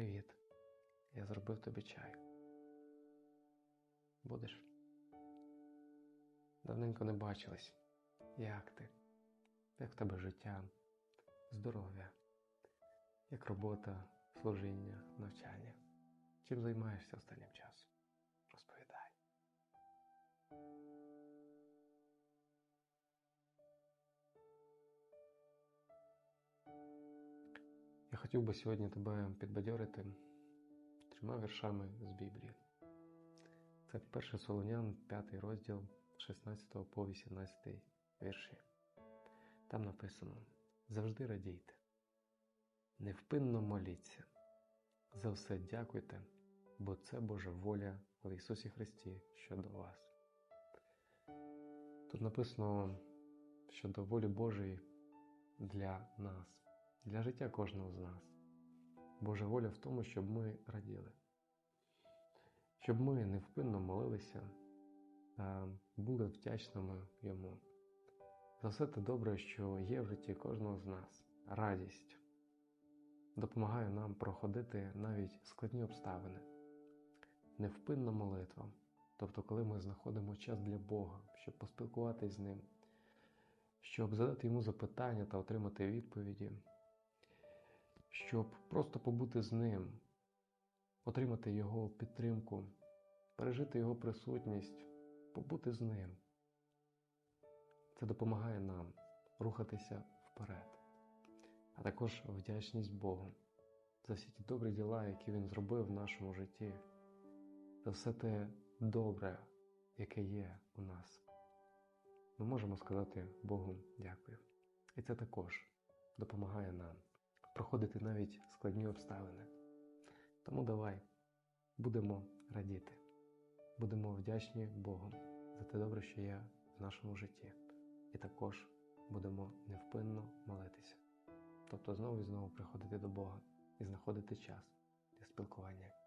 Привіт. Я зробив тобі чай. Будеш? Давненько не бачились. Як ти? Як в тебе життя, здоров'я, як робота, служіння, навчання? Чим займаєшся останнім часом? Хотів би сьогодні тебе підбадьорити трьома віршами з Біблії. Це 1 Солонян, 5 розділ 16 по 18 вірші. Там написано: Завжди радійте, невпинно моліться, за все дякуйте, бо це Божа воля в Ісусі Христі щодо вас. Тут написано щодо волі Божої для нас, для життя кожного з нас. Божа воля в тому, щоб ми раділи, щоб ми невпинно молилися та були вдячними Йому за все те добре, що є в житті кожного з нас. Радість допомагає нам проходити навіть складні обставини, невпинна молитва. Тобто, коли ми знаходимо час для Бога, щоб поспілкуватися з Ним, щоб задати йому запитання та отримати відповіді, щоб просто побути з ним, отримати Його підтримку, пережити Його присутність, побути з ним. Це допомагає нам рухатися вперед, а також вдячність Богу за всі ті добрі діла, які Він зробив в нашому житті, за все те добре, яке є у нас. Ми можемо сказати Богу дякую. І це також допомагає нам проходити навіть складні обставини. Тому давай будемо радіти, будемо вдячні Богу за те добре, що є в нашому житті, і також будемо невпинно молитися. Тобто знову і знову приходити до Бога і знаходити час для спілкування.